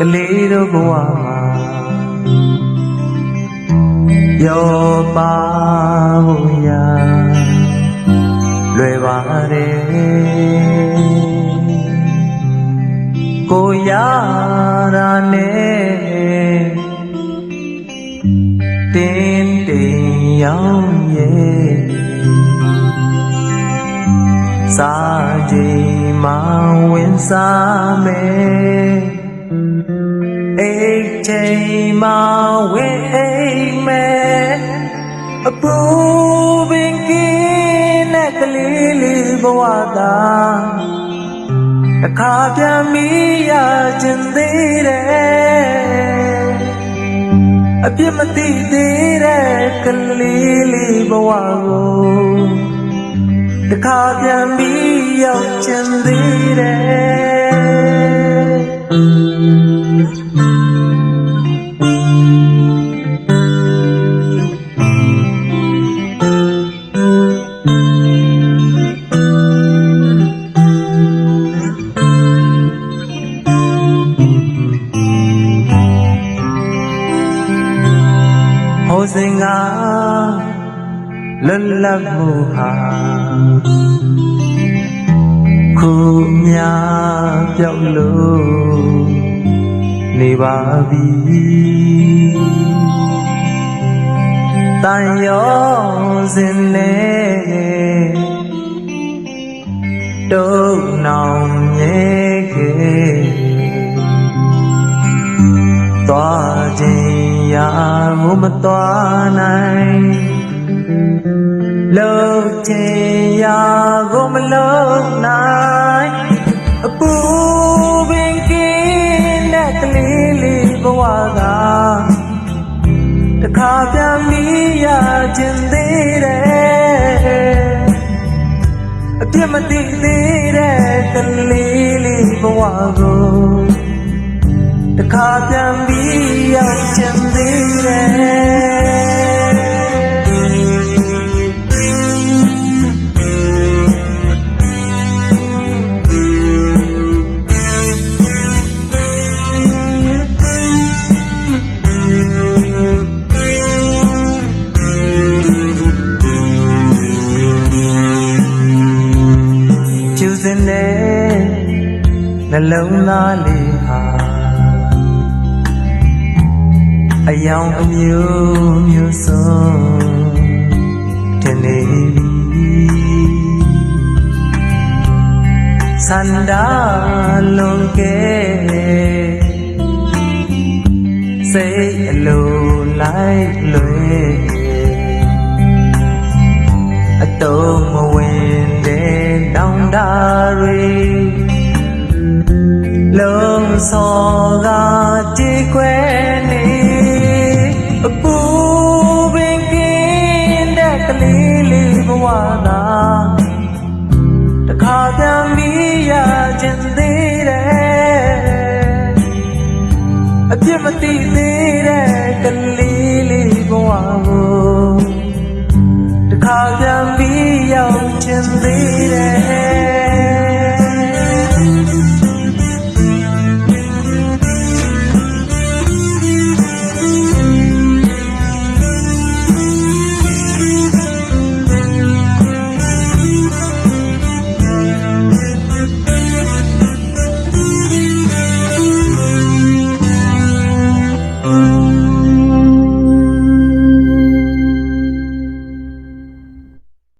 ကလေးတို့ဘဝမှာပျော်ပါဖို့ရာလွယ်ပါတယ်ကိုရတာနဲ့တင်းတင်းရောင်ရဲ့စာချိန်မှဝင်စားမယ် အိတ်ချိန်မှာဝဲအိမ်မဲအပူပင်ကင်းတဲ့ကလေးလေးဘဝသာတစ်ခါပြန်မိရခြင်းသေးတယ်အပြစ်မသိသေးတဲ့ကလေးလေးဘဝကိုတစ်ခါပြန်မိရောက်ခြင်းသေးတယ် စင်ကလွတ်လပ်မှုဟာခုမြပြောက်လို့နေပါပြီတန်ရောစင်နေတုံနောင်မြဲခဲ့သွားခြင်းရာကိုမသွား လှုပ်ခြင်းရာကိုမလှုပ်နိုင်အပူပင်ကင်းတဲ့ကလေးလေးဘဝကတစ်ခါပြန်ပြီးရခြင်းသေးတယ်အပြစ်မသိသေးတဲ့ကလေးလေးဘဝကိုတခါပြန် နှလုံးသားလေးဟာအယောင်အမျိုးမျိုးစုံတင်နေပြီစန္ဒာလုံးကဲစိတ်အလိုလိုက်လွယ် နေအပူပင်ကင်းတဲ့ကလေးလေးဘဝသာတခါပြန်ပြီးရခြင်းသေးတယ်အပြစ်မသိသေးတဲ့ကလေးလေးဘဝကိုတခါပြန်ပြီးရောက်ခြင်းသေးတယ်